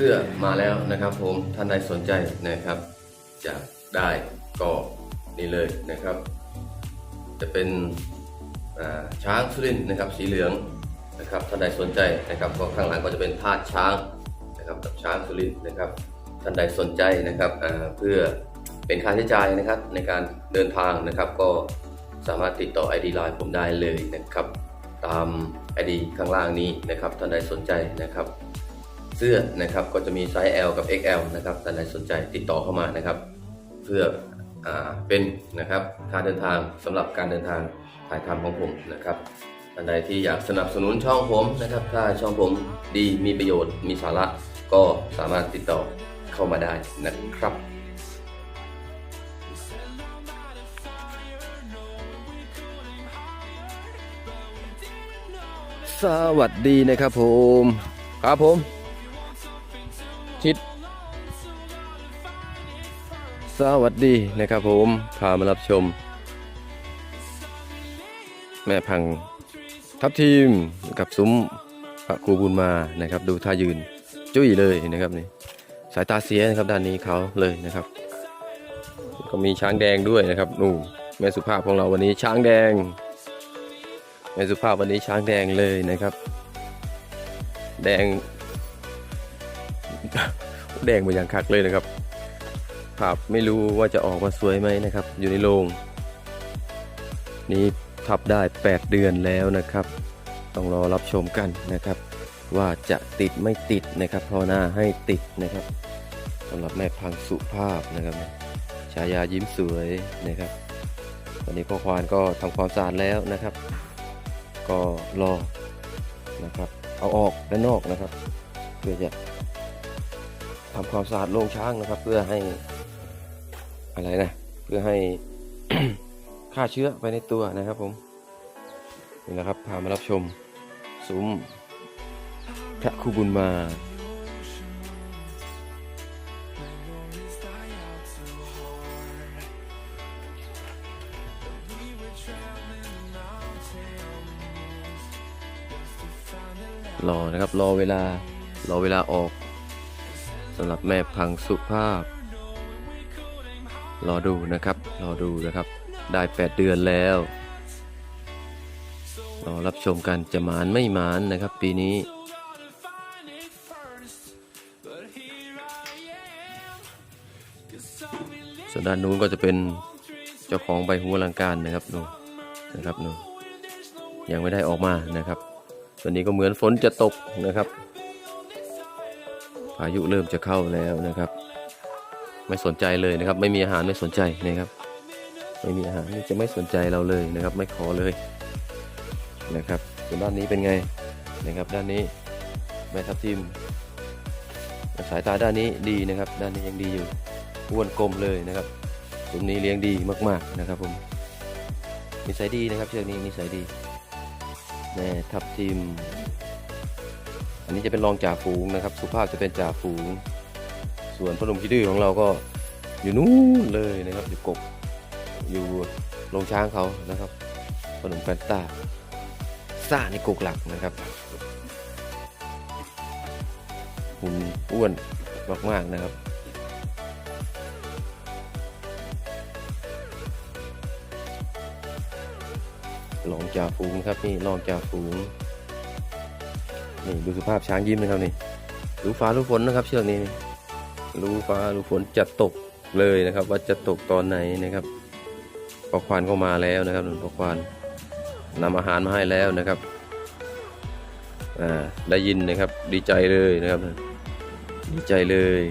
สื้อมาแล้วนะครับผมท่านใดสนใจนะครับจะได้ก็นี่เลยนะครับ จะเป็นช้างสุรินนะครับสีเหลืองนะครับท่านใดสนใจนะครับก็ข้างหลังก็จะเป็นธาตุช้างนะครับกับช้างสุรินนะครับท่านใดสนใจนะครับเพื่อเป็นค่าใช้จ่ายนะครับในการเดินทางนะครับ ก็สามารถติดต่อ ID Line ผมได้เลยนะครับ ตาม ID ข้างล่างนี้นะครับท่านใดสนใจนะครับ เสื้อนะครับก็จะมีไซส์ L กับ XL นะครับท่านใดสนใจติดต่อเข้ามานะครับ เพื่ออาเป็นนะครับค่าเดินทางสำหรับการเดินทางถ่ายทำของผมนะครับท่านใดที่อยากสนับสนุนช่องผมนะครับ ถ้าช่องผมดีมีประโยชน์มีสาระก็สามารถติดต่อเข้ามาได้นะครับสวัสดีนะครับผม ครับผม ชิด สวัสดีนะครับผม พามารับชม แม่พังทับทีมกับซุ้มพระครูบุญมานะครับ ดูท่ายืนจุ้ยเลยนะครับนี่สายตาเสียนะครับด้านนี้เขาเลยนะครับ ก็มีช้างแดงด้วยนะครับนู่นแม่สุภาพของเราวันนี้ช้างแดงแม่สุภาพวันนี้ช้างแดงเลยนะครับ แดง แดงมาอย่างคักเลยนะครับภาพไม่รู้ว่าจะออกมาสวยไหมนะครับ อยู่ในโรงนี้ทับได้ 8 เดือนแล้วนะครับ ต้องรอรับชมกันนะครับ ว่าจะติดไม่ติดนะครับภาวนาให้ติดนะครับสำหรับแม่พังสุภาพนะครับฉายายิ้มสวยนะครับตอนนี้พ่อควานก็ทำความสะอาดแล้วนะครับ ก็รอนะครับ เอาออกด้านนอกนะครับ เพื่อจะ ทำความสะอาดโรงช้างนะครับ เพื่อให้อะไรนะเพื่อให้ฆ่าเชื้อไปในตัวนะครับผมนี่นะครับพามารับชมซุ้มพระครูบุญมา รอนะครับ รอเวลารอเวลาออกำหรับแม่พังสุภาพ รอดูนะครับ รอดูนะครับ ได้ 8 เดือนแล้ว รอรับชมกันจะหมานไม่หมานนะครับ ปีนี้ ส่วนด้านนู้นก็จะเป็นเจ้าของใบหูอลังการนะครับนูนนะครับนู่นยังไม่ได้ออกมานะครับตอนนี้ก็เหมือนฝนจะตกนะครับ พายุเริ่มจะเข้าแล้วนะครับ ไม่สนใจเลยนะครับ ไม่มีอาหารไม่สนใจนะครับ ไม่มีอาหารนี่จะไม่สนใจเราเลยนะครับ ไม่ขอเลยนะครับส่วนด้านนี้เป็นไงนะครับ ด้านนี้แม่ทับทิมสายตาด้านนี้ดีนะครับ ด้านนี้ยังดีอยู่อ้วนกลมเลยนะครับกลุ่มนี้เลี้ยงดีมากๆนะครับผมนิสัยดีนะครับเชือกนี้นิสัยดีแม่ทับทิม อันนี้จะเป็นรองจ่าฝูงนะครับ สุภาพจะเป็นจ่าฝูง ส่วนพนมคิดดื้อของเราก็อยู่นู้นเลยนะครับ อยู่กกอยู่โรงช้างเขานะครับพนมแฟนตาซ่าในกกหลักนะครับหุ่นอ้วนมากๆนะครับลองจ่าฝูงครับนี่ลองจ่าฝูง นี่ดูสภาพช้างยิ้มนะครับนี่รู้ฟ้ารู้ฝนนะครับ เชือกนี้นี่รู้ฟ้ารู้ฝนจะตกเลยนะครับ ว่าจะตกตอนไหนนะครับปอควานก็มาแล้วนะครับนุ่นปอควานนำอาหารมาให้แล้วนะครับอ่าได้ยินนะครับดีใจเลยนะครับ ดีใจเลย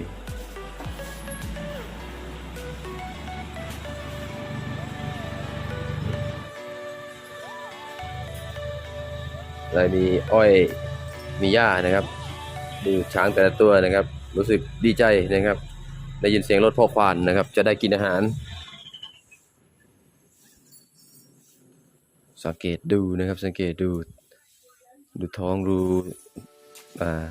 แล้มีอ้อย มีหญ้านะครับ ดูช้างแต่ละตัวนะครับ รู้สึกดีใจนะครับ ได้ยินเสียงรถพ่อควานนะครับ จะได้กินอาหาร สังเกตดูนะครับ สังเกตดู ดูท้องดูอ่า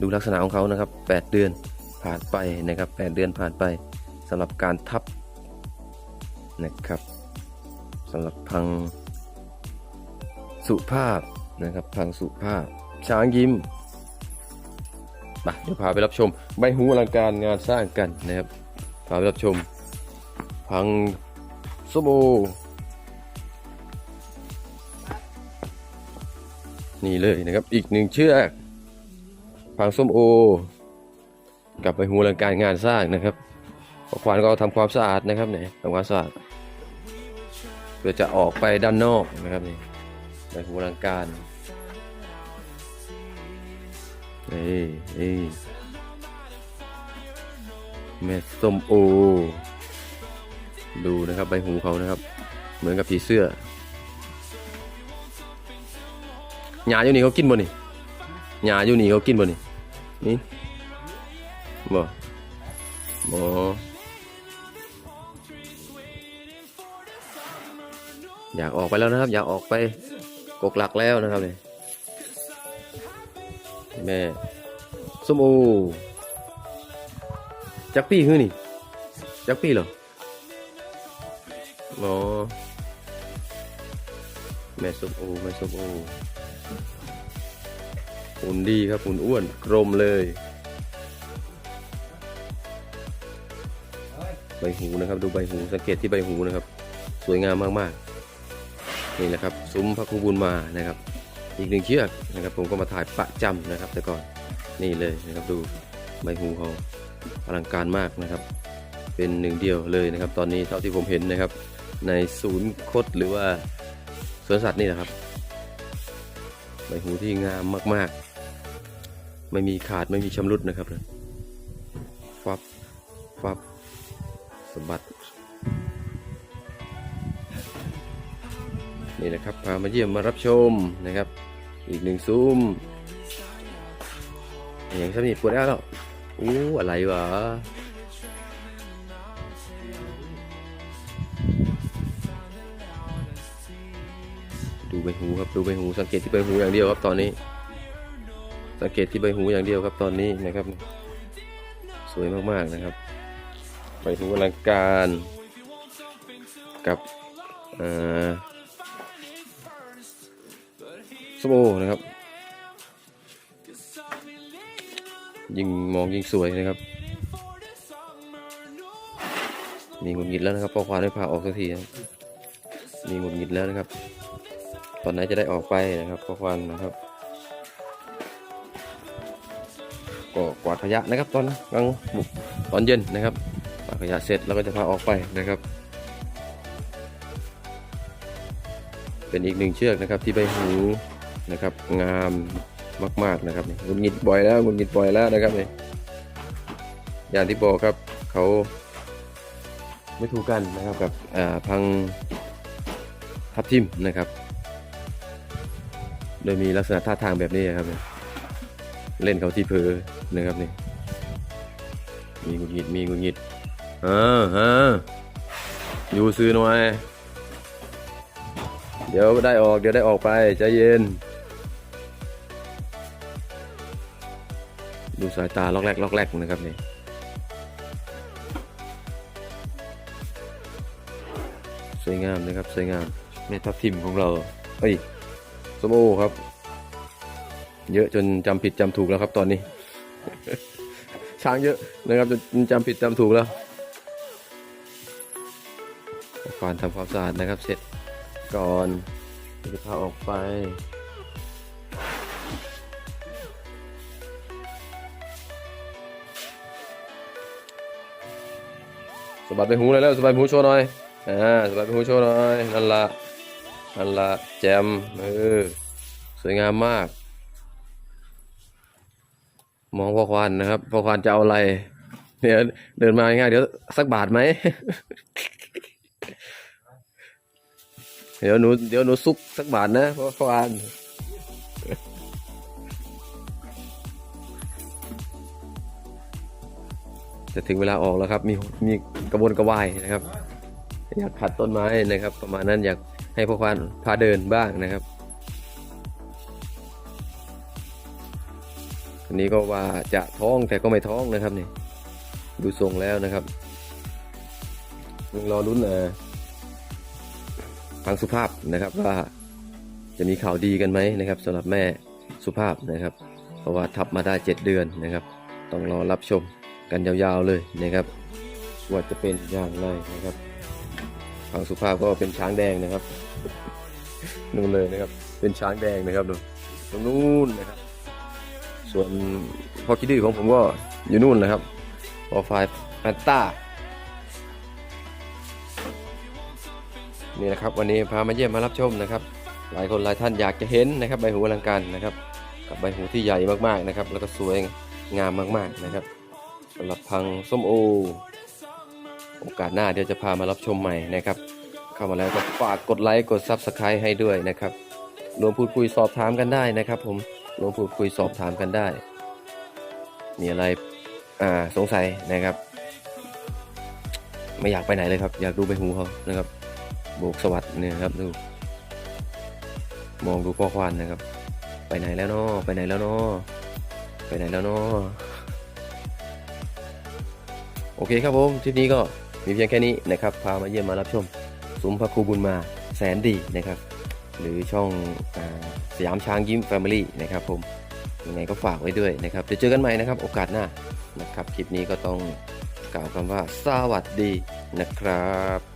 ดูลักษณะของเขานะครับ 8 เดือนผ่านไปนะครับ 8 เดือนผ่านไปสำหรับการทับนะครับสำหรับพังสุภาพ นะครับพังสุภาพ ช้างยิ้มไปเดี๋ยวพาไปรับชม ใบหูอลังการงานสร้างกันนะครับ พาไปรับชม พังสมโอนี่เลยนะครับ อีกหนึ่งเชือก พังส้มโอ กับใบหูอลังการงานสร้างนะครับพอควานก็ทำความสะอาดนะครับเนี่ยทำความสะอาดเพื่อจะออกไปด้านนอกนะครับนี่ ใบหูอลังการนี่นี่แม่ส้มโอ ดูนะครับใบหูเขานะครับ เหมือนกับผีเสื้อหญ้าอยู่นี่เขากินบ่นี่หญ้าอยู่นี่เขากินบ่นี่นี่บ่บ่อยากออกไปแล้วนะครับ อยากออกไป กกหลักแล้วนะครับเลยแม่ส้มโอจักปี้คือนี่ จักปี้เหรออ๋อแม่ส้มโอแม่ส้มโอหุ่นดีครับหุ่นอ้วนกลมเลยใบหูนะครับ ดูใบหูสังเกตที่ใบหูนะครับ สวยงามมากๆ นี่แหละครับ ซุ้มพระครูบุญมานะครับ อีกหนึ่งเชือกนะครับ ผมก็มาถ่ายประจำนะครับ แต่ก่อนนี่เลยนะครับดูใบหูเขาอลังการมากนะครับ เป็นหนึ่งเดียวเลยนะครับ ตอนนี้เท่าที่ผมเห็นนะครับ ในศูนย์คดหรือว่าสวนสัตว์นี่นะครับ ใบหูที่งามมากๆ ไม่มีขาดไม่มีชำรุดนะครับฟับฟับสะบัด นี่นะครับพามาเยี่ยมมารับชมนะครับ อีกหนึ่งซุ้มอย่างครับนี่ปวดแล้วแล้วอู้อะไรวะดูใบหูครับดูใบหูสังเกตที่ใบหูอย่างเดียวครับตอนนี้ สังเกตที่ใบหูอย่างเดียวครับตอนนี้นะครับ สวยมากๆนะครับใบหูอลังการกับอ่อ สโอนะครับ ยิ่งมองยิ่งสวยนะครับ มีหงุดหงิดแล้วนะครับพอควานไม่พาออกสักทีมีหงุดหงิดแล้วนะครับ ตอนไหนจะได้ออกไปนะครับพอควานนะครับก็กวาดขยะนะครับ ตอนกลางบุกตอนเย็นนะครับกวาดขยะเสร็จแล้วก็จะพาออกไปนะครับ เป็นอีกหนึ่งเชือกนะครับที่ใบหู นะครับ งามมาก ๆนะครับนี่หงุดหงิดบ่อยแล้วหงุดหงิดบ่อยแล้วนะครับนี่อย่างที่บอกครับเขาไม่ถูกกันนะครับกับพังทับทิมนะครับ โดยมีลักษณะท่าทางแบบนี้ครับเล่นเขาที่เพอนะครับนี่มีหงุดหงิดมีหงุดหงิดอ่าฮะอยู่ซื้อหน่อย เดี๋ยวได้ออกเดี๋ยวได้ออกไปใจเย็น ดูสายตาล็อกแรกล็อกแรกนะครับนี่สวยงามนะครับสวยงามแม่ทับทิมของเราเอ้ยสมโอครับ เยอะจนจำผิดจำถูกแล้วครับตอนนี้ ช้างเยอะนะครับจนจำผิดจำถูกแล้วควานทำความสะอาดนะครับ เสร็จก่อนจะพาออกไปะบัดไปหูเลยแล้วสะบัดไปหูโชว์หน่อยอ่าสะบัดไปหูโชว์หน่อยนั่นละนั่นละแจมเออสวยงามมาก มองพ่อควานนะครับพ่อควานจะเอาอะไรเดี๋ยวเดินมาง่ายเดี๋ยวสักบาทไหมเดี๋ยวหนูเดี๋ยวหนูซุกสักบาทนะพ่อควานจะถึงเวลาออกแล้วครับ มีมี กระวนกระวายนะครับ อยากขัดต้นไม้นะครับ ประมาณนั้นอยากให้พ่อควานพาเดินบ้างนะครับอันนี้ก็ว่าจะท้องแต่ก็ไม่ท้องนะครับนี่ดูทรงแล้วนะครับยังรอรุ้นเอ่อฟังสุภาพนะครับว่าจะมีข่าวดีกันไหมนะครับสำหรับแม่สุภาพนะครับ เพราะว่าทับมาได้ 7 เดือนนะครับ ต้องรอรับชมกันยาวๆเลยนะครับ ว่าจะเป็นอย่างไรนะครับฝั่งสุภาพก็เป็นช้างแดงนะครับนู่นเลยนะครับ เป็นช้างแดงนะครับดูตรงนู้นนะครับ ส่วนพอคิดดื้อของผมก็อยู่นู่นนะครับพอไฟแฟนต้านี่นะครับ วันนี้พามาเยี่ยมมารับชมนะครับ หลายคนหลายท่านอยากจะเห็นนะครับใบหูอลังการนะครับ กับใบหูที่ใหญ่มากๆนะครับ แล้วก็สวยงามมากๆนะครับสำหรับพังส้มโอ โอกาสหน้าเดี๋ยวจะพามารับชมใหม่นะครับ เข้ามาแล้วก็ฝากกดไลค์กด Subscribe ให้ด้วยนะครับรวมพูดคุยสอบถามกันได้นะครับ ผมรวมพูดคุยสอบถามกันได้ มีอะไรอ่าสงสัยนะครับ ไม่อยากไปไหนเลยครับ อยากดูใบหูเขานะครับโบกสวัสดเนี่ยครับดู มองดูพ่อควานนะครับ ไปไหนแล้วเนาะไปไหนแล้วเนาะไปไหนแล้วเนาะโอเคครับผมทริปนี้ก็ มีเพียงแค่นี้นะครับพามาเยี่ยมมารับชมซุ้มพระครูบุญมาแสนดีนะครับ หรือช่องอสยามช้างยิ้มแฟมิลี่นะครับผมยังไงก็ฝากไว้ด้วยนะครับจะเจอกันใหม่นะครับ โอกาสหน้านะครับคลิปนี้ก็ต้องกล่าวคำว่าสวัสดีนะครับ